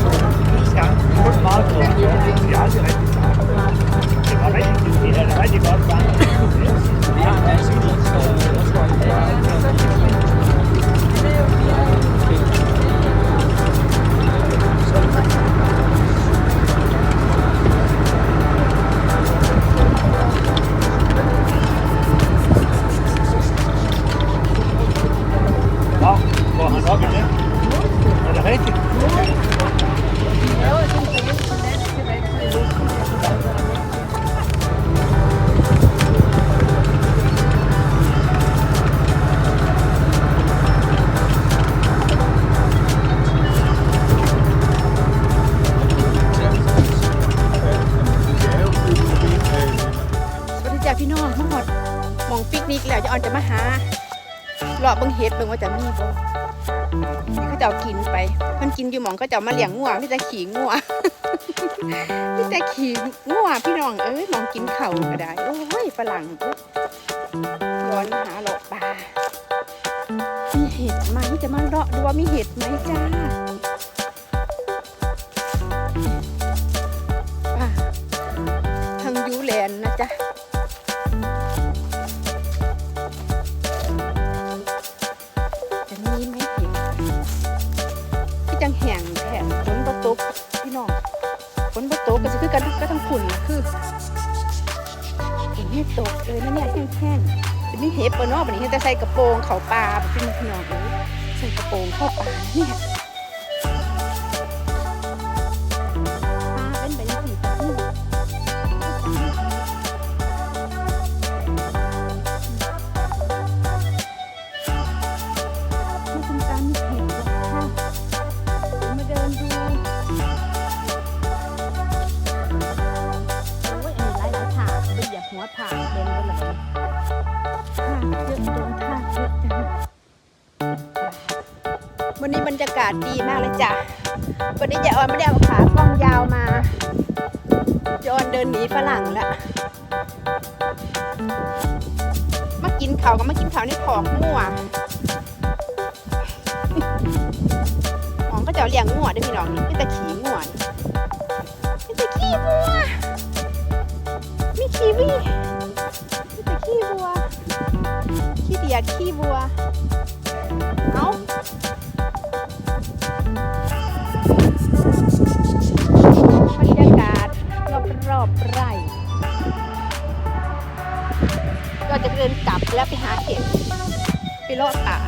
ส องทั้งหมดมองปิกนิกแล้วจะอ่อนจะมาหาเลาะเบิ่งเฮ็ดเบิ่งว่าจะมีบ่เขาจะเจ้ากินไปเพิ่นกินอยู่หมองเขาเจ้ามาเลี้ยงงัวพี่จะขี่งัวพี่จะขี่งัวพี่น้องเอ้ยมองกินเข่าก็ได้โอ้ยฝรั่งปุ๊บร้อนมาหาเลาะป่ามีเห็ดไหมจะมาเลาะดูว่ามีเห็ดไหมจ้า จังแห่งแห้งฝนประตกพี่น้องฝนประตกก็จะคือกันก็ทั้งฝุ่นคือฝนไม่ตกเลยนะเนี่ยแห้งๆจะมีเห็บปะเนาะบัดนี้เฮ็ดแต่ใส่กระโปรงเขาป่าแบบพี่พี่น้องเอ้ยใส่กระโปรงเข้าป่าเนี่ย ไปเหยียบหัวถาเดินไปเลยถาเยอะโดนถาเยอะจังวันนี้บรรยากาศดีมากเลยจ้ะ วันนี้ยายออนไม่ได้เอาขากล้องยาวมายายออนเดินหนีฝรั่งละมากินเขาก็มากินเขาวในขอกมั่วหองก็จะเลี้ยงงัวด้พี่น้องนี่พี่ตะขี่งัวนี่พี่ตะขี่วัวมีขี่วี่ ดียขี้วัว เอาบรรยากาศรอบรอบๆไร่ก็จะเดินกลับแล้วไปหาเห็ดไปลอดตา